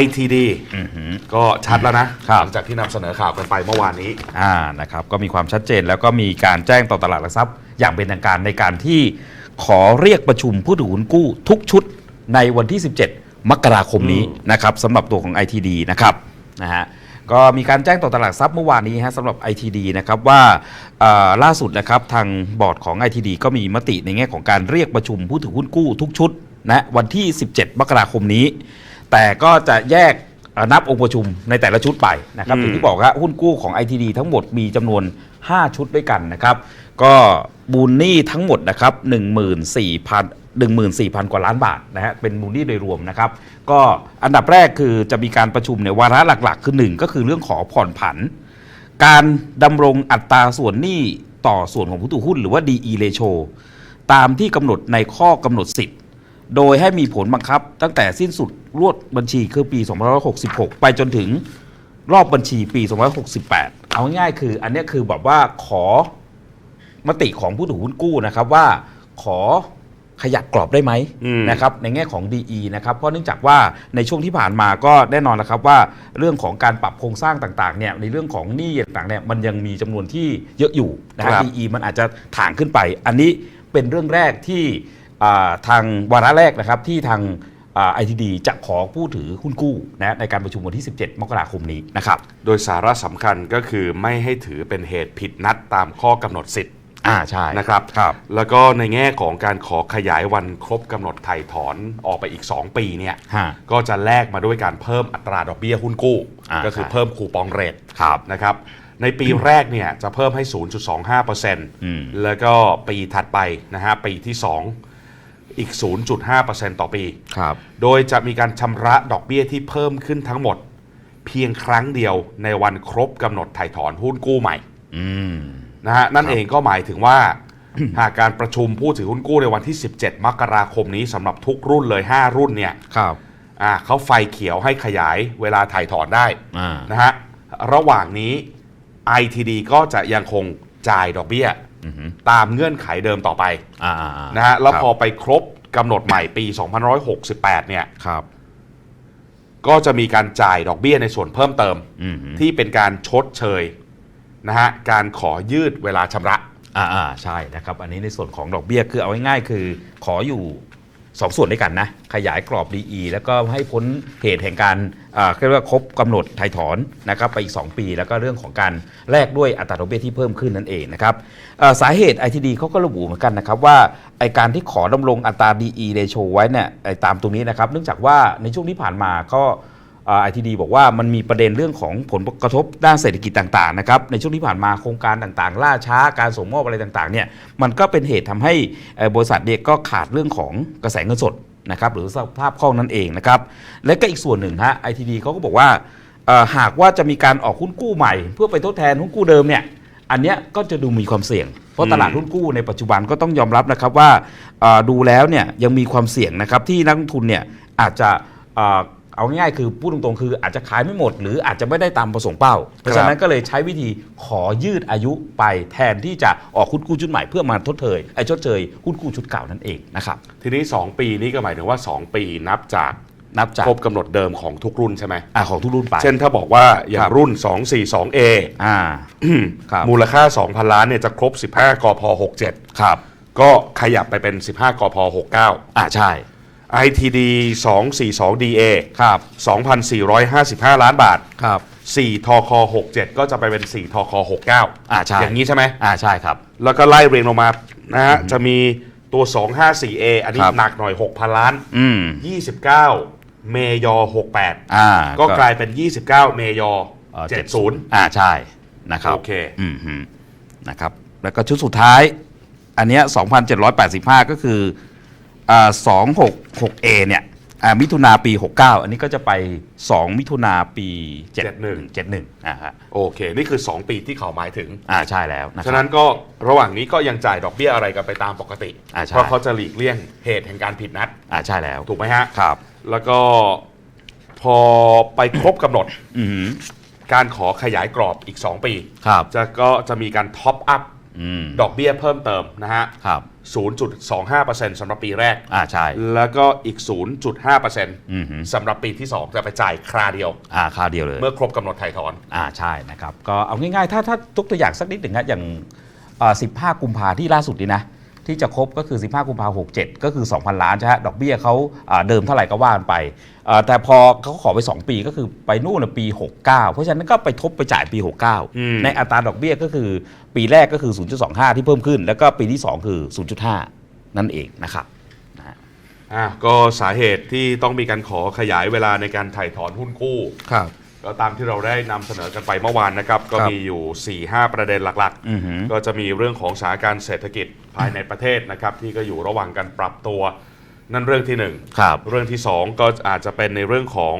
ITD อือหือ ก็ชัดแล้วนะ ครับหลังจากที่นำเสนอข่าวกันไปเมื่อวานนี้ อ่านะครับก็มีความชัดเจนแล้วก็มีการแจ้งต่อตลาดหลักทรัพย์ อย่างเป็นทางการในการที่ขอเรียกประชุมผู้ถือหุ้นกู้ทุกชุดในวันที่ 17 มกราคมนี้นะครับสำหรับตัวของ ITD นะครับนะฮะก็มีการแจ้งต่อตลาดหลักทรัพย์เมื่อวานนี้ฮะสำหรับ ITD นะครับว่าเอ่อล่าสุดนะครับทางบอร์ดของ ITD ก็มีมติในแง่ของการเรียกประชุมผู้ถือหุ้นกู้ทุกชุดนะวันที่ 17 มกราคมนี้ แต่ก็จะแยกเอ่อนับองค์ประชุมในแต่ละชุดไปนะครับอืมอย่างที่บอกครับหุ้นกู้ของ ITD ทั้งหมดมีจำนวน 5 ชุดด้วยกันนะครับ ก็บูนหนี้ทั้งหมดนะครับ14,000 14,000 กว่าล้านบาทนะฮะเป็นมูลหนี้โดยรวมนะครับ ก็อันดับแรกคือจะมีการประชุมในยวาระหลักๆ คือ 1 ก็คือเรื่องขอผ่อนผัน การดำรงอัตราส่วนหนี้ต่อส่วนของผู้ถือหุ้นหรือว่า DE ratio ตามที่กำหนดในข้อกำหนดสิทธิ์ โดยให้มีผลบังคับตั้งแต่สิ้นสุดรวดบัญชีคือปี 2566 ไปจนถึงรอบบัญชีปี 2568 เอาง่ายๆคือ อันเนี้ยคือแบบว่าขอมติของผู้ถือหุ้นกู้นะครับว่าขอขยับกรอบได้ไหมอืมนะครับในแง่ของ DE นะครับเพราะเนื่องจากว่าในช่วงที่ผ่านมาก็แน่นอนแล้วครับว่าเรื่องของการปรับโครงสร้างต่างๆเนี่ยในเรื่องของหนี้ต่างๆเนี่ยมันยังมีจำนวนที่เยอะอยู่นะคครัรับบ DE มันอาจจะถ่างขึ้นไป อันนี้เป็นเรื่องแรกที่อ่า ทางวาระแรกนะครับที่ทางไอทีดีจะขอผู้ถือหุ้นกู้นะในการประชุมวันที่ 17 มกราคมนี้นะครับ โดยสาระสำคัญก็คือไม่ให้ถือเป็นเหตุผิดนัดตามข้อกำหนดสิทธิ์อ่าใช่นะครับครับ แล้วก็ในแง่ของการขอขยายวันครบกำหนดไถ่ถอนออกไปอีก 2 ปีเนี่ยฮะก็จะแลกมาด้วยการเพิ่มอัตราดอกเบี้ยหุ้นกู้ อ่าก็คือใช่ เพิ่มคูปองเรทครับ นะครับในปีแรกเนี่ยจะเพิ่มให้อืม0.25%แล้วก็ปีถัดไปนะฮะปีที่ 2 อีก 0.5%ต่อปี ครับ โดยจะมีการชำระดอกเบี้ยที่เพิ่มขึ้นทั้งหมด เพียงครั้งเดียวในวันครบกำหนดถ่ายถอนหุ้นกู้ใหม่อืม นะฮะนั่นเองก็หมายถึงว่า หากการประชุมผู้ถือหุ้นกู้ในวันที่ 17 มกราคมนี้สำหรับทุกรุ่นเลย 5 รุ่นเนี่ยครับ อ่าเขาไฟเขียวให้ขยายเวลาถ่ายถอนได้ อ่า นะฮะ ระหว่างนี้ ITD ก็จะยังคงจ่ายดอกเบี้ยอือหือ ตามเงื่อนไขเดิมต่อไปอ่าอ่าอ่านะฮะแล้วครับพอไปครบกำหนดใหม่ปี 2568 เนี่ยครับก็จะมีการจ่ายดอกเบี้ยในส่วนเพิ่มเติมอืมหือที่เป็นการชดเชยนะฮะการขอยืดเวลาชำระอ่าอ่าใช่นะครับ อันนี้ในส่วนของดอกเบี้ยคือเอาง่ายๆคือ ขออยู่ สองส่วนด้วยกันนะ ขยายกรอบดีแล้วก็ให้พ้นเหตุแห่งการเรียกว่าครบกำหนดไถ่ถอนนะครับไปอีก 2 ปี แล้วก็เรื่องของการแลกด้วยอัตราดอกเบี้ยที่เพิ่มขึ้นนั่นเองนะครับสาเหตุ ITD เขาก็ระบุเหมือนกันนะครับว่าไอการที่ขอดำรงอัตรา DE ratio ไว้เนี่ยตามตรงนี้นะครับ เนื่องจากว่าในช่วงที่ผ่านมาก็ ไอทีดีบอกว่ามันมีประเด็นเรื่องของผลกระทบด้านเศรษฐกิจต่างๆนะครับในช่วงที่ผ่านมาโครงการต่างๆ ล่าช้าการส่งมอบอะไรต่างๆเนี่ยมันก็เป็นเหตุทำให้บริษัทเด็กก็ขาดเรื่องของกระแสเงินสดนะครับหรือสภาพคล่องนั่นเองนะครับและก็อีกส่วนหนึ่งฮะไอทีดีเขาก็บอกว่าหากว่าจะมีการออกหุ้นกู้ใหม่ เพื่อไปทดแทนหุ้นกู้เดิมเนี่ยอันเนี้ยก็จะดูมีความเสี่ยง เพราะตลาดหุ้นกู้ในปัจจุบันก็ต้องยอมรับนะครับว่าดูแล้วเนี่ยยังมีความเสี่ยงนะครับที่นักลงทุนเนี่ยอาจจะ เอ่อเอาง่ายๆคือพูดตรงๆคืออาจจะขายไม่หมด หรืออาจจะไม่ได้ตามประสงค์เป้า เพราะฉะนั้นก็เลยใช้วิธีขอยืดอายุไปแทนที่จะออกหุ้นกู้ชุดใหม่เพื่อมาทดเชยไอ้ชดเชยหุ้นกู้ชุดเก่านั่นเองนะครับทีนี้ 2 ปีนี้ก็หมายถึงว่า 2 ปีนับจากนับจากครบกำหนดเดิมของทุกรุ่นใช่ไหมอ่าของทุกรุ่นไป เช่นถ้าบอกว่าอย่าครังบรุ่น 242A อ่าครับมูลค่า 2,000 ล้านเนี่ยจะครบ 15กพ67 ครับ ก็ขยับไปเป็น 15กพ69 อ่าใช่ ITD 242DA ครับ 2,455 ล้านบาท ครับ 4ทค67 ก็จะไปเป็น 4ทค69อ่าใช่ อย่างนี้ใช่ไหม อ่าใช่ครับ แล้วก็ไล่เรียงลงมานะฮะจะมีตัว 254A อันนี้ครับ หนักหน่อย 6,000 ล้าน อืม 29 เมยอ 68 อ่าก็กลายเป็น 29 เมยอ เอ่อ70 อ่าใช่นะครับโอเค อืมฮึนะครับ แล้วก็ชุดสุดท้าย อันเนี้ย2,785 ก็คือ อ่า 266A เนี่ยอ่ามิถุนาปี 69 อันนี้ก็จะไป 2 มิถุนาปี71 71อ่าฮะโอเค นี่คือ 2 ปีที่เขาหมายถึง อ่าใช่แล้วนะคฉะรันั้บนก็ระหว่างนี้ก็ยังจ่ายดอกเบี้ยอะไรกันไปตามปกติ อ่าใช่ เพราะเขาจะหลีกเลี่ยงเหตุแห่งการผิดนัด อ่าใช่แล้วถูกไหมฮะ ครับ แล้วก็พอไปครบกำหนดอืมการขอขยายกรอบอีก 2 ปี ครับ จะก็จะมีการท็อปอัพอืมดอกเบี้ยเพิ่มเติมนะฮะ ครับ 0.25%สำหรับปีแรก อ่าใช่ แล้วก็อีก 0.5%อือหือสำหรับปีที่ 2 จะไปจ่ายคราเดียว อ่าค่าเดียวเลย เมื่อครบกำหนดถ่ายถอน อ่าใช่นะครับ ก็เอาง่ายๆ ถ้าถ้าทุกตัวอย่างสักนิดหนึ่งนะอย่างอ่า15 กุมภาที่ล่าสุดนี้นะ ที่จะครบก็คือ 15 กุมภาหกเจ็ดก็คือ 2,000 ล้านใช่ไหมดอกเบี้ยเขาอ่าเดิมเท่าไหร่ก็ว่ากันไปอ่าแต่พอเขาขอไป 2 ปีก็คือไปนู่นนะปี 69 เพราะฉะนั้นก็ไปทบไปจ่ายปีอืม69 ในอัตราดอกเบี้ยก็คือปีแรกก็คือ 0.25 ที่เพิ่มขึ้น แล้วก็ปีที่ 2 คือ 0.5 นั่นเองนะครับอะก็สาเหตุที่ต้องมีการขอขยายเวลาในการถ่ายถอนหุ้นกู้ครับ ก็ตามที่เราได้นำเสนอกันไปเมื่อวานนะครับ ก็ครับมีอยู่ 4-5 ประเด็นหลักอือหือๆก็จะมีเรื่องของสถานการณ์เศรษฐกิจภายในประเทศนะครับ ที่ก็อยู่ระหว่างการปรับตัว นั่นเรื่องที่หนึ่ง ครับ เรื่องที่สองก็อาจจะเป็นในเรื่องของ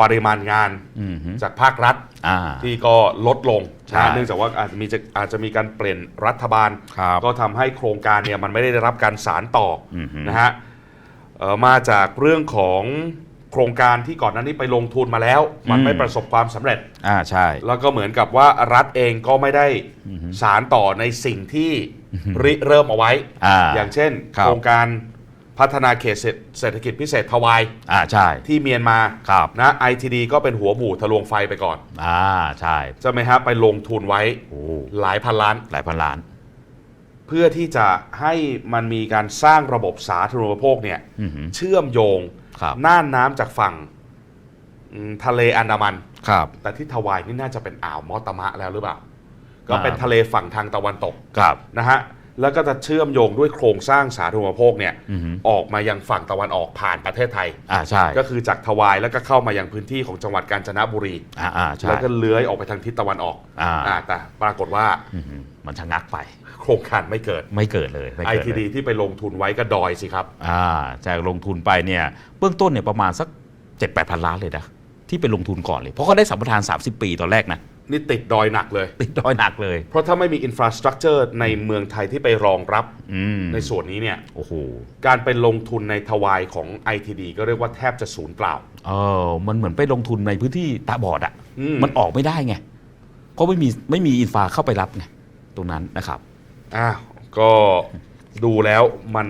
ปริมาณงานอือหือจากภาครัฐ อ่า ที่ก็ลดลงใช่นะเนื่องจากว่าอาจจะมีจะอาจจะมีการเปลี่ยนรัฐบาล ครับก็ทำให้โครงการเนี่ยมันไม่ได้รับการสารต่อออฮึนะฮะเอ่อมาจากเรื่องของ โครงการที่ก่อนหน้านี้ไปลงทุนมาแล้ว มันอืมไม่ประสบความสำเร็จ อ่าใช่ แล้วก็เหมือนกับว่ารัฐเองก็ไม่ได้สารต่อในสิ่งที่ริเริ่มเอาไว้ อ่าอย่างเช่น ครับ โครงการพัฒนาเขตเศรษฐกิจพิเศษทวายอ่าใช่ ที่เมียนมาครับ นะ ITD ก็เป็นหัวหมู่ทะลวงไฟไปก่อน อ่าใช่ ใช่ไหมฮะไปลงทุนไว้โอ้หลายพันล้าน หลายพันล้าน เพื่อที่จะให้มันมีการสร้างระบบสาธารณูปโภคเนี่ยอือหือ เชื่อมโยง ครับน่านน้ำจากฝั่งอืมทะเลอันดามัน ครับ แต่ที่ทวายนี่น่าจะเป็นอ่าวมอตามะแล้วหรือเปล่า ก็อ่าเป็นทะเลฝั่งทางตะวันตกครับ นะฮะ แล้วก็จะเชื่อมโยงด้วยโครงสร้างสาธารณูปโภคเนี่ยอือหือ ออกมายังฝั่งตะวันออกผ่านประเทศไทย อ่าใช่ก็คือจากทวายแล้วก็เข้ามายังพื้นที่ของจังหวัดกาญจนบุรี อ่าอ่าใช่ แล้วก็เลื้อยออกไปทางทิศตะวันออกอ่าอ่าแต่ปรากฏว่าอือหือมันชะงักไป โครงการไม่เกิดไม่เกิดเลยไม่เกิดเล ITD ยที่ไปลงทุนไว้ก็ดอยสิครับ อ่าจากลงทุนไปเนี่ยเบื้องต้นเนี่ยประมาณสัก7 8 0 0 0ล้านเลยนะที่ไปลงทุนก่อนเลย เพราะเขาได้สัมปทาน 30 ปีตอนแรกนะ นี่ติดดอยหนักเลย ติดดอยหนักเลย เพราะถ้าไม่มีอินฟราสตรักเจอร์ในเมืองไทยที่ไปรองรับอืมในส่วนนี้เนี่ยโอ้โหการไปลงทุนในทวายของ ITD ก็เรียกว่าแทบจะศูนย์เปล่าเออมันเหมือนไปลงทุนในพื้นที่ตาบอดอะอืมมันออกไม่ได้ไง เพราะไม่มีไม่มีอินฟาเข้าไปรับไงตรงนั้นนะครับอ้าวก็ดูแล้วมัน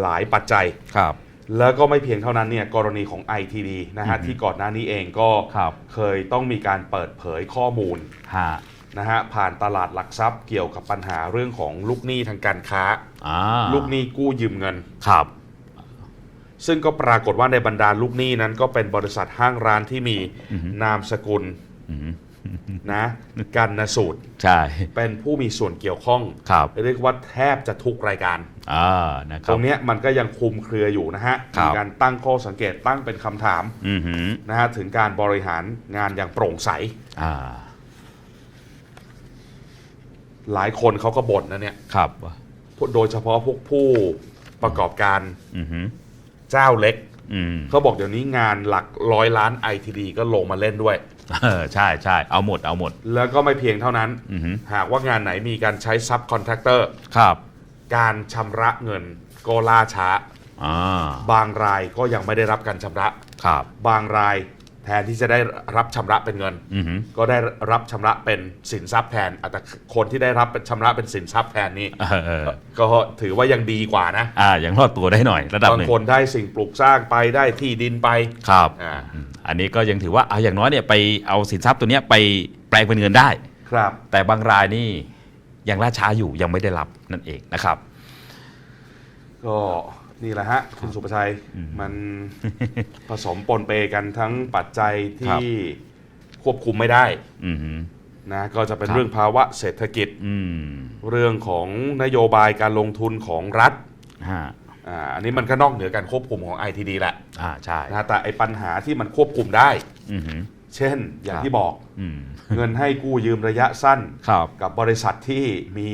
หลายปัจจัยครับ แล้วก็ไม่เพียงเท่านั้นเนี่ยกรณีของ ITD นะฮะที่ก่อนหน้านี้เองก็ครับเคยต้องมีการเปิดเผยข้อมูลฮะนะฮะผ่านตลาดหลักทรัพย์เกี่ยวกับปัญหาเรื่องของลูกหนี้ทางการค้า อ่าลูกหนี้กู้ยืมเงิน ครับ ซึ่งก็ปรากฏว่าในบรรดาลูกหนี้นั้นก็เป็นบริษัทห้างร้านที่มีอือฮึนามสกุลอืม นะกันนสูตรใช่เป็นผู้มีส่วนเกี่ยวข้องครับเรียกว่าแทบจะทุกรายการอ่านะคตรัรบงเนี้ยมันก็ยังคลุมเครืออยู่นะฮะครัมีบการตั้งข้อสังเกตตั้งเป็นคำถามอือหือนะฮะถึงการบริหารงานอย่างโปร่งใสอ่าหลายคนเขาก็บ่นนะเนี่ยครับโดยเฉพาะพวกผู้ประกอบการอือหือเจ้าเล็กอืมเขาบอกเดี๋ยวนี้งานหลักร้อยล้าน ITD ก็ลงมาเล่นด้วย เออใช่ใช่เอาหมดเอาหมด แล้วก็ไม่เพียงเท่านั้น อือหือหากว่างานไหนมีการใช้ซับคอนแทคเตอร์ ครับการชำระเงินก็ล่าช้า อ่าบางรายก็ยังไม่ได้รับการชำระ ครับ บางราย แทนที่จะได้รับชำระเป็นเงินอือหือก็ได้รับชำระเป็นสินทรัพย์แทนอะแต่คนที่ได้รับชำระเป็นสินทรัพย์แทนนี่เออเออก็ถือว่ายังดีกว่านะอ่ายังรอดตัวได้หน่อย ระดับบางหนึ่งคนได้สิ่งปลูกสร้างไปได้ที่ดินไปครับอ่าอืมอันนี้ก็ยังถือว่าเอาอย่างน้อยเนี่ยไปเอาสินทรัพย์ตัวเนี้ยไปแปลงเป็นเงินได้ครับ แต่บางรายนี่ยังล่าช้าอยู่ยังไม่ได้รับนั่นเองนะครับ ก็ นี่แหละฮะ คุณสุประชัย มันผสมปนเปกันทั้งปัจจัยครัที่บควบคุมไม่ได้อือหือนะก็จะเป็นครับเรื่องภาวะเศรษฐกิจอืมเรื่องของนโยบายการลงทุนของรัฐฮะอ่าอันนี้มันก็นอกเหนือการควบคุมของ ITD แหละอ่าใช่นะแต่ไอปัญหาที่มันควบคุมได้อือหือเช่นอย่างครับที่บอกอืมเงินให้กู้ยืมระยะสั้นครับกับบริษัทที่มี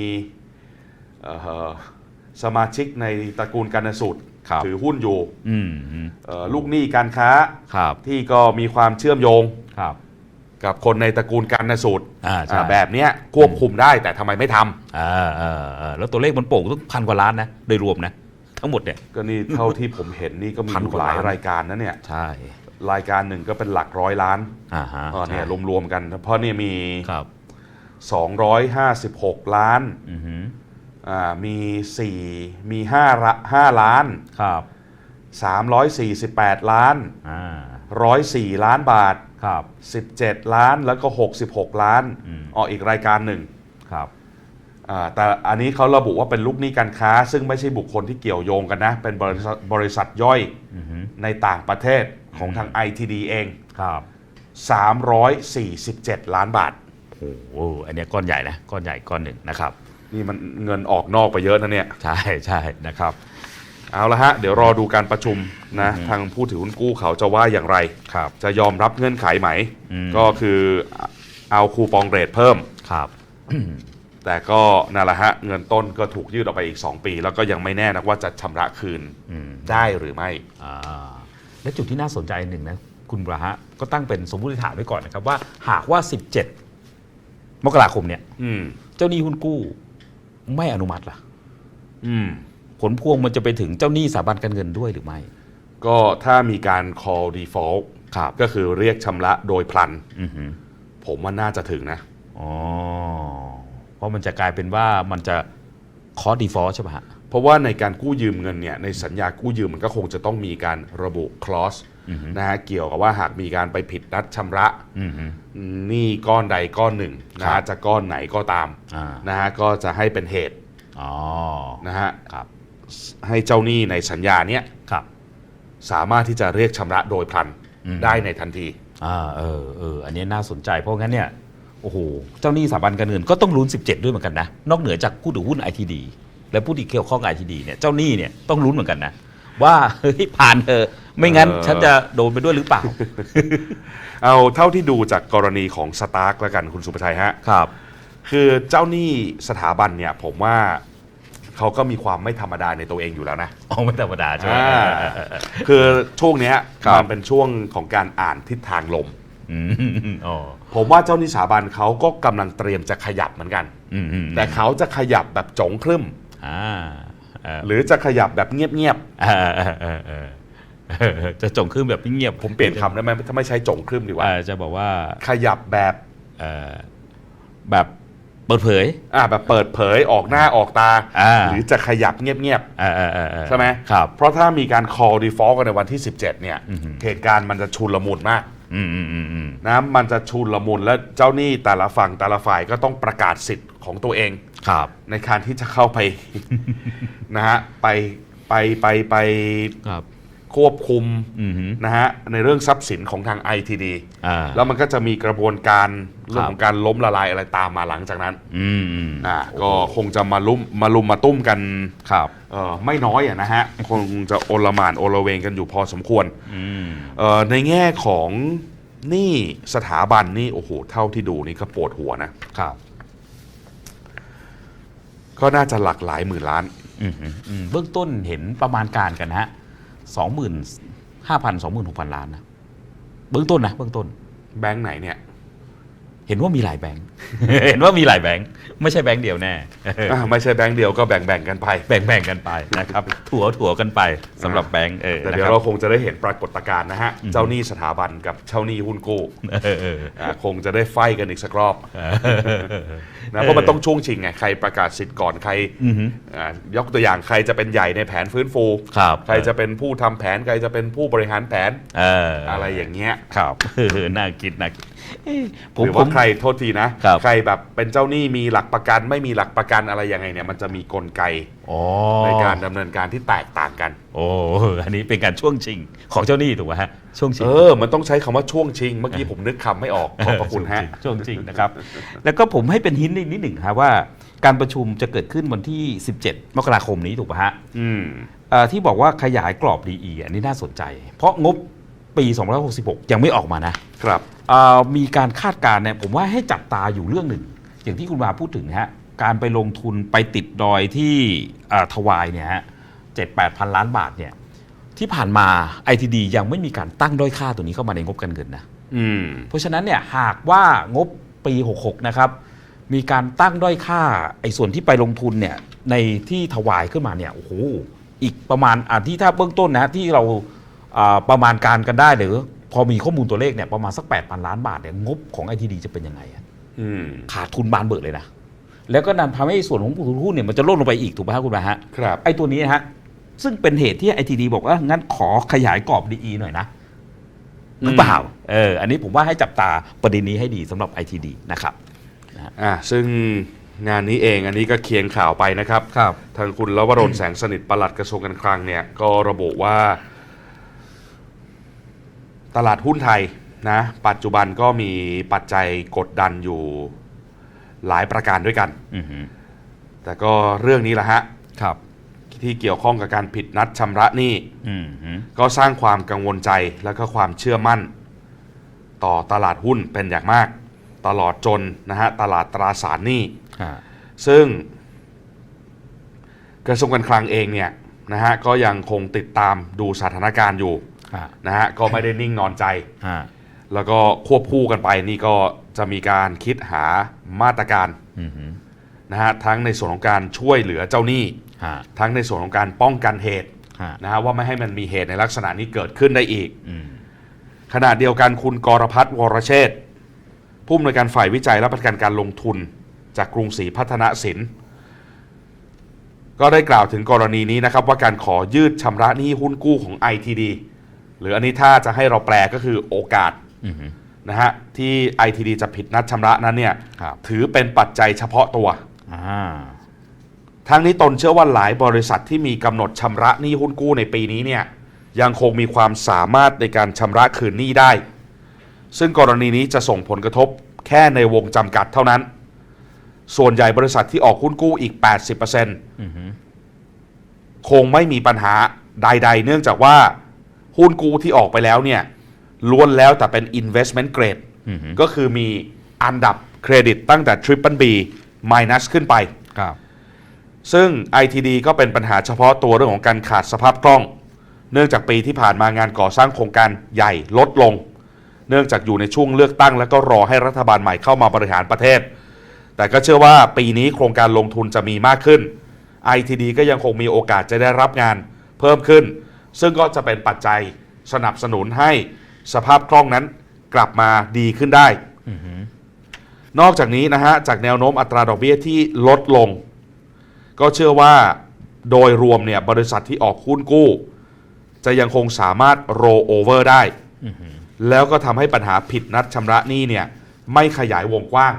เอ่อ สมาชิกในตระกูลการนสูตรครับถือหุ้นอยู่อืมอืมเอ่อลูกหนี้การค้าครับที่ก็มีความเชื่อมโยงครับ กับคนในตระกูลการนสูตรอ่าใช่ อ่าแบบเนี้ยควบคุมได้แต่ทำไมไม่ทำอ่าอ่าอ่าแล้วตัวเลขมันโป่งต้องพันกว่าล้านนะโดยรวมนะ ทั้งหมดเนี่ย ก็นี่เท่าที่ผมเห็นนี่ก็มีพันอยู่กว่าหลายล้าน รายการนะเนี่ยใช่รายการหนึ่งก็เป็นหลักร้อยล้านอ่าฮะอ่าเนี่ยใช่รวมๆกัน เพราะเนี่ยมี ครับ256 ล้าน อือหืออ่า มีสี่มีห้าละห้าล้าน ครับสามร้อยสี่สิบแปดล้านอ่าร้อยสี่ล้านบาท ครับสิบเจ็ดล้านแล้วก็หกสิบหกล้าน อืม ออกอีกรายการหนึ่งครับ อ่าแต่อันนี้เขาระบุว่าเป็นลูกหนี้การค้า ซึ่งไม่ใช่บุคคลที่เกี่ยวโยงกันนะ เป็นบริษัทบริษัทย่อยอือฮึในต่างประเทศของทาง ITD เอง ครับ347 ล้านบาท โอ้โหอันเนี้ยก้อนใหญ่นะ ก้อนใหญ่ก้อนหนึ่งนะครับ นี่มันเงินออกนอกไปเยอะนะเนี่ย ใช่ใช่นะครับ เอาละฮะ เดี๋ยวรอดูการประชุมนะอืมทางผู้ถือหุ้นกู้เขาจะว่าอย่างไร ครับ จะยอมรับเงื่อนไขไหม อืม ก็คือเอาคูปองเรทเพิ่ม ครับ แต่ก็นั่นแหละฮะ เงินต้นก็ถูกยืดออกไปอีก 2 ปี แล้วก็ยังไม่แน่นะว่าจะชำระคืนอืม ได้หรือไม่ อ่าและจุดที่น่าสนใจหนึ่งนะ คุณประฮะ ก็ตั้งเป็นสมมติฐานไว้ก่อนนะครับว่า หากว่า 17 มกราคมเนี่ย อืม เจ้าหนี้หุ้นกู้ ไม่อนุมัติล่ะ อืม ผลพวงมันจะไปถึงเจ้าหนี้สถาบันการเงินด้วยหรือไม่ ก็ถ้ามีการ call default ครับ ก็คือเรียกชำระโดยพลัน อือหือผมว่าน่าจะถึงนะ อ๋อเพราะมันจะกลายเป็นว่ามันจะคอร์ดีฟอลใช่ปะฮะ เพราะว่าในการกู้ยืมเงินเนี่ยในสัญญากู้ยืมมันก็คงจะต้องมีการระบุ clause อือฮึ นะฮะเกี่ยวกับว่าหากมีการไปผิดนัดชำระอือหือหนี้ก้อนใดก้อนหนึ่งนะครัฮะบจะก้อนไหนก็ตามอ่านะฮะก็จะให้เป็นเหตุอ๋อนะฮะครับให้เจ้าหนี้ในสัญญาเนี้ยครับสามารถที่จะเรียกชำระโดยพลันอืมได้ในทันทีอ่าเออเอออันนี้น่าสนใจเพราะงั้นเนี่ยโอ้โหเจ้าหนี้สถาบันการเงินก็ต้องลุ้น 17 ด้วยเหมือนกันนะ นอกเหนือจากผู้ถือหุ้น ITD และผู้ที่เกี่ยวข้องกับ ITD เนี่ยเจ้าหนี้เนี่ยต้องลุ้นเหมือนกันนะ ว่าเฮ้ยผ่านเธอะ ไม่งั้นเออฉันจะโดนไปด้วยหรือเปล่า เอาเท่าที่ดูจากกรณีของสตาร์กแล้วกันคุณสุภชัยฮะ ครับ คือเจ้าหนี้สถาบันเนี่ย ผมว่าเขาก็มีความไม่ธรรมดาในตัวเองอยู่แล้วนะ อ๋อไม่ธรรมดาใช่ไหม อ่าเออเออเออคือช่วงเนี้ยครับ มันเป็นช่วงของการอ่านทิศทางลม อืมอ๋อผมว่าเจ้าหนี้สถาบันเขาก็กำลังเตรียมจะขยับเหมือนกัน อืมอืมแต่เขาจะขยับแบบจงครึ่ม อ่าเออหรือจะขยับแบบเงียบเออเออเออเออเออ จะจงขึ้นแบบเงียบๆผมเปลี่ยนคำได้ไหมถ้าไม่ใช้จงครึ่มดีกว่าเออจะบอกว่าขยับแบบเออแบบเปิดเผยอ่าแบบเปิดเผยออกหน้าออกตาอ่าหรือจะขยับเงียบเออเออเออเออๆใช่ไหมครับเพราะถ้ามีการ call default กันในวันที่ 17 เนี่ยอือหือเหตุการณ์มันจะชุลมุนมากอืมอืมอืมอืมนะมันจะชุลมุนและเจ้าหนี้แต่ละฝั่งแต่ละฝ่ายก็ต้องประกาศสิทธิ์ของตัวเองครับในการที่จะเข้าไปนะฮะไปไปไปไป ครับควบคุมอืมฮึนะฮะในเรื่องทรัพย์สินของทาง ITD อ่าแล้วมันก็จะมีกระบวนการเรื่องครับของการล้มละลายอะไรตามมาหลังจากนั้นอืมอืมอ่าก็คงจะมาลุ่มมาลุมมาตุ้มกันครับเอ่อไม่น้อยอะนะฮะคงจะโอลหมานโอลเวงกันอยู่พอสมควรอืมเอ่อในแง่ของหนี่สถาบันนี่โอ้โหเท่าที่ดูนี่ก็ปวดหัวนะครับ ก็น่าจะหลักหลายหมื่นล้านอืมฮึอืมเบื้องต้นเห็นประมาณการกันนะฮะ สองหมื่นห้าพันสองหมื่นหกพันล้านนะเบื้องต้นนะเบื้องต้นแบงค์ไหนเนี่ย เห็นว่ามีหลายแบงค์ เห็นว่ามีหลายแบงค์ ไม่ใช่แบงค์เดียวแน่อะไม่ใช่แบงค์เดียวก็แบ่งๆกันไป แบ่งๆกันไปนะครับ ถั่วถั่วกันไปสำหรับแบงค์เออแต่นะเดี๋ยควรับเราคงจะได้เห็นปรากฏการณ์นะฮะอืมเจ้าหนี้สถาบันกับเจ้าหนี้หุ้นกู้เออเอออะคงจะได้ไฟกันอีกสักรอบเออนะเพราะมันต้องช่วงชิงไง ใครประกาศสิทธิ์ก่อนใครอือฮึอะยกตัวอย่างใครจะเป็นใหญ่ในแผนฟื้นฟูครับใครจะเป็นผู้ทำแผน ใครจะเป็นผู้บริหารแผนเออออะไรอย่างเงี้ย ครับเออน่าคิดน่าคิดเอ้ยผหมรือผว่ามใครโทษทีนะครับ ใครแบบเป็นเจ้าหนี้มีหลักประกัน ไม่มีหลักประกันอะไรยังไงเนี่ยมันจะมีกลไกอ๋อในการดำเนินการที่แตกต่างกัน โอ้อันนี้เป็นการช่วงชิงของเจ้าหนี้ถูกไหมฮะช่วงชิง เออ มันต้องใช้คำว่าช่วงชิง เมื่อกี้ผมนึกคำไม่ออกขอบพระคุณฮะ ช่วงจริงนะครับ แล้วก็ผมให้เป็นหินนิดหนึ่งครับว่า การประชุมจะเกิดขึ้นวันที่ 17 มกราคมนี้ถูกป่ะฮะอืม เอ่อที่บอกว่าขยายกรอบ DE อันนี้น่าสนใจ เพราะงบปี 2566 ยังไม่ออกมานะ ครับเอ่อ มีการคาดการณ์เนี่ยผมว่าให้จับตาอยู่เรื่องหนึ่ง อย่างที่คุณมาพูดถึงนะฮะการไปลงทุนไปติดดอยที่เอ่อทวายเนี่ยฮะเจ็ดแปดพันล้านบาทเนี่ยที่ผ่านมา ITD ยังไม่มีการตั้งด้อยค่าตัวนี้เข้ามาในงบการเงินนะอืมเพราะฉะนั้นเนี่ยหากว่างบปี 66 นะครับ มีการตั้งด้อยค่าไอ้ส่วนที่ไปลงทุนเนี่ยในที่ถวายขึ้นมาเนี่ยโอ้โหอีกประมาณอ่าที่ถ้าเบื้องต้นนะที่เราอ่าประมาณการกันได้หรือ พอมีข้อมูลตัวเลขเนี่ยประมาณสัก 8,000 ล้านบาทเนี่ยงบของ ITD จะเป็นยังไงอะอืมขาดทุนบานเบิกเลยนะ แล้วก็นำทำให้ส่วนของผู้ถือหุ้นเนี่ยมันจะลดลงไปอีกถูกไหมครับคุณบาฮะครับไอ้ตัวนี้นะฮะซึ่งเป็นเหตุที่ไอทีดีบอกว่างั้นขอขยายกรอบดีหน่อยนะหรือเปล่าเอออันนี้ผมว่าให้จับตาประเด็นนี้ให้ดีสำหรับ ITD นะครับอ่าซึ่งงานนี้เองอันนี้ก็เคียงข่าวไปนะครับครับ ทางคุณลวรนแสงสนิทปลัดกระทรวงการคลังเนี่ยก็ระบุว่า ตลาดหุ้นไทยนะปัจจุบันก็มีปัจจัยกดดันอยู่หลายประการด้วยกันอือฮึแต่ก็เรื่องนี้แหละฮะครับที่เกี่ยวข้องกับการผิดนัดชำระหนี้อืมฮึก็สร้างความกังวลใจและก็ความเชื่อมั่น ต่อตลาดหุ้นเป็นอย่างมาก ตลอดจนนะฮะตลาดตราสารหนี้อ่าซึ่ง กระทรวงการคลังเองเนี่ยนะฮะก็ยังคงติดตามดูสถานการณ์อยู่อ่า นะฮะก็ไม่ได้นิ่งนอนใจอ่าแล้วก็ควบคู่กันไปนี่ก็จะมีการคิดหามาตรการอืมฮึนะฮะทั้งในส่วนของการช่วยเหลือเจ้าหนี้อ่าทั้งในส่วนของการป้องกันเหตุอ่านะฮะว่าไม่ให้มันมีเหตุในลักษณะนี้เกิดขึ้นได้อีกอืมขณะเดียวกันคุณกรพัฒน์วรเชษฐ์ผู้อำนวยการฝ่ายวิจัยและประกันการลงทุน จากกรุงศรีพัฒนสินก็ได้กล่าวถึงกรณีนี้นะครับ ว่าการขอยืดชำระหนี้หุ้นกู้ของ ITD ห รืออันนี้ถ้าจะให้เราแปลก็คือโอกาสอืมฮึนะฮะที่ ITD จะผิดนัดชำระนั้นเนี่ยครับถือเป็นปัจจัยเฉพาะตัวอ่าทั้งนี้ตนเชื่อว่าหลายบริษัทที่มีกำหนดชำระหนี้หุ้นกู้ในปีนี้เนี่ยยังคงมีความสามารถในการชำระคืนหนี้ได้ ซึ่งกรณีนี้จะส่งผลกระทบแค่ในวงจำกัดเท่านั้น ส่วนใหญ่บริษัทที่ออกหุ้นกู้อีก 80%อืมฮึคงไม่มีปัญหาใด ๆ เนื่องจากว่า หุ้นกู้ที่ออกไปแล้วเนี่ยล้วนแล้วแต่เป็น investment grade อืมฮึก็คือมีอันดับเครดิตตั้งแต่ Triple B minus ขึ้นไป ครับ ซึ่ง ITD ก็เป็นปัญหาเฉพาะตัวเรื่องของการขาดสภาพคล่อง เนื่องจากปีที่ผ่านมางานก่อสร้างโครงการใหญ่ลดลง เนื่องจากอยู่ในช่วงเลือกตั้ง แล้วก็รอให้รัฐบาลใหม่เข้ามาบริหารประเทศ แต่ก็เชื่อว่าปีนี้โครงการลงทุนจะมีมากขึ้น ITD ก็ยังคงมีโอกาสจะได้รับงานเพิ่มขึ้น ซึ่งก็จะเป็นปัจจัยสนับสนุนให้สภาพคล่องนั้นกลับมาดีขึ้นได้อืมฮึนอกจากนี้นะฮะ จากแนวโน้มอัตราดอกเบี้ยที่ลดลง ก็เชื่อว่าโดยรวมเนี่ยบริษัทที่ออกหุ้นกู้ จะยังคงสามารถ roll over ได้อืมฮึแล้วก็ทำให้ปัญหาผิดนัดชำระหนี้เนี่ย ไม่ขยายวงกว้าง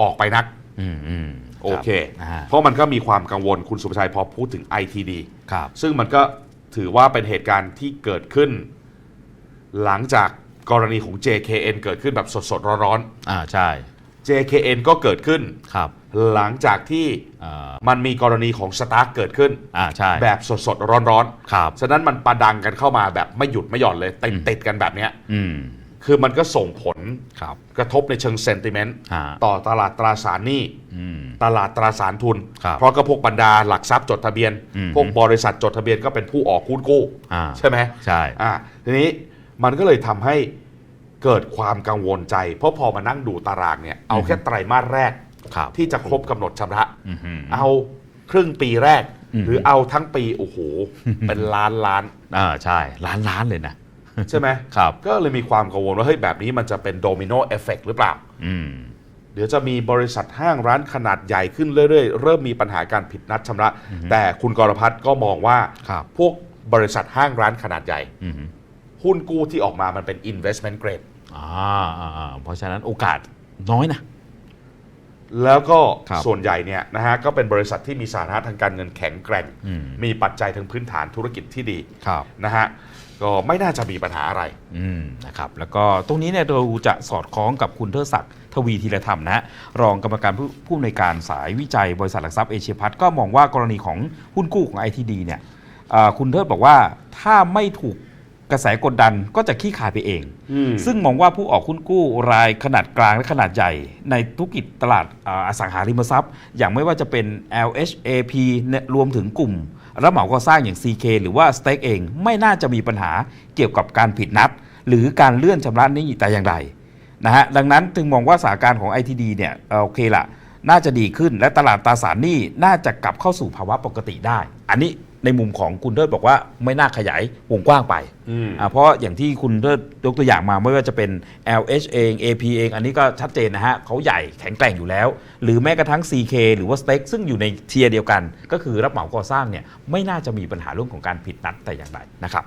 ออกไปนักอืมอืมโอเคอ่าเพราะมันก็มีความกังวลคุณสุภชัยพอพูดถึง ITD ครับซึ่งมันก็ ถือว่าเป็นเหตุการณ์ที่เกิดขึ้น หลังจากกรณีของ JKN เกิดขึ้นแบบสดๆร้อนอ่าใช่ ๆ JKN ก็เกิดขึ้น ครับหลังจากที่อ่ามันมีกรณีของสตาร์กเกิดขึ้น อ่าใช่แบบสดๆร้อนครับ ๆฉะนั้นมันประดังกันเข้ามาแบบไม่หยุดไม่หย่อนเลยติดติดกันแบบเนี้ยอืมคือมันก็ส่งผลครับ กระทบในเชิงเซนติเมนต์อ่าต่อตลาดตราสารหนี้ อืม ตลาดตราสารทุน ครับเพราะก็พวกบรรดาหลักทรัพย์จดทะเบียน อืม พวกบริษัทจดทะเบียนก็เป็นผู้ออกหุ้นกู้อ่าใช่ไหม ใช่ อ่าทีนี้มันก็เลยทำให้เกิดความกังวลใจ เพราะพอมานั่งดูตารางเนี่ย เอาแค่ไตรมาสแรกครับ ที่จะครบกำหนดชำระ อืมฮึเอาครึ่งปีแรก อืม หรือเอาทั้งปี โอ้โห เป็นล้านล้าน อ่าใช่ล้านล้านเลยนะ ใช่ไหมครับ ก็เลยมีความกังวลว่าเฮ้ยแบบนี้มันจะเป็นโดมิโนเอฟเฟกหรือเปล่า อืม เดี๋ยวจะมีบริษัทห้างร้านขนาดใหญ่ขึ้นเรื่อยๆ เริ่มมีปัญหาการผิดนัดชำระ แต่คุณกรพัฒน์ก็มองว่า ครับพวกบริษัทห้างร้านขนาดใหญ่ อืมฮึหุ้นกู้ที่ออกมามันเป็น investment grade อ่าอ่าอ่าเพราะฉะนั้นโอกาสน้อยนะ แล้วก็ครับส่วนใหญ่เนี่ยนะฮะก็เป็นบริษัทที่มีสถานะทางการเงินแข็งแกร่ง อืม มีปัจจัยทางพื้นฐานธุรกิจที่ดีครับ นะฮะก็ไม่น่าจะมีปัญหาอะไร อืมนะครับแล้วก็ตรงนี้เนี่ยเราจะสอดคล้องกับคุณเทิดศักดิ์ ทวีธีรธรรมนะฮะรองกรรมการผู้ผู้อำนวยการสายวิจัยบริษัทหลักทรัพย์เอเชียพัฒน์ก็มองว่ากรณีของหุ้นกู้ของ ITD เนี่ยเอ่อคุณเทิดบอกว่าถ้าไม่ถูกกระแสกดดันก็จะขี้ขายไปเองอืมซึ่งมองว่าผู้ออกหุ้นกู้รายขนาดกลางและขนาดใหญ่ ในธุรกิจตลาดอ่าอสังหาริมทรัพย์ อย่างไม่ว่าจะเป็น LHAP เนี่ยรวมถึงกลุ่มรับเหมาก่อสร้างอย่าง CK หรือว่า s t a k เอง ไม่น่าจะมีปัญหาเกี่ยวกับการผิดนัด หรือการเลื่อนชำระหนี้แต่อย่างใด นะฮะดังนั้นจึงมองว่าสถานการณ์ของ ITD เนี่ยเอ่อโอเคละน่าจะดีขึ้นและตลาดตราสารหนี้น่าจะกลับเข้าสู่ภาวะปกติได้ อันนี้ในมุมของคุณเทิดบอกว่าไม่น่าขยายวงกว้างไปอืมอ่าเพราะอย่างที่คุณเทิดยกตัวอย่างมาไม่ว่าจะเป็น LH เอง AP เอง อันนี้ก็ชัดเจนนะฮะเขาใหญ่แข็งแกร่งอยู่แล้ว หรือแม้กระทั่ง CK หรือว่า Steak ซึ่งอยู่ในเทียร์เดียวกัน ก็คือรับเหมาก่อสร้างเนี่ยไม่น่าจะมีปัญหาเรื่องของการผิดนัดแต่อย่างใดนะครับ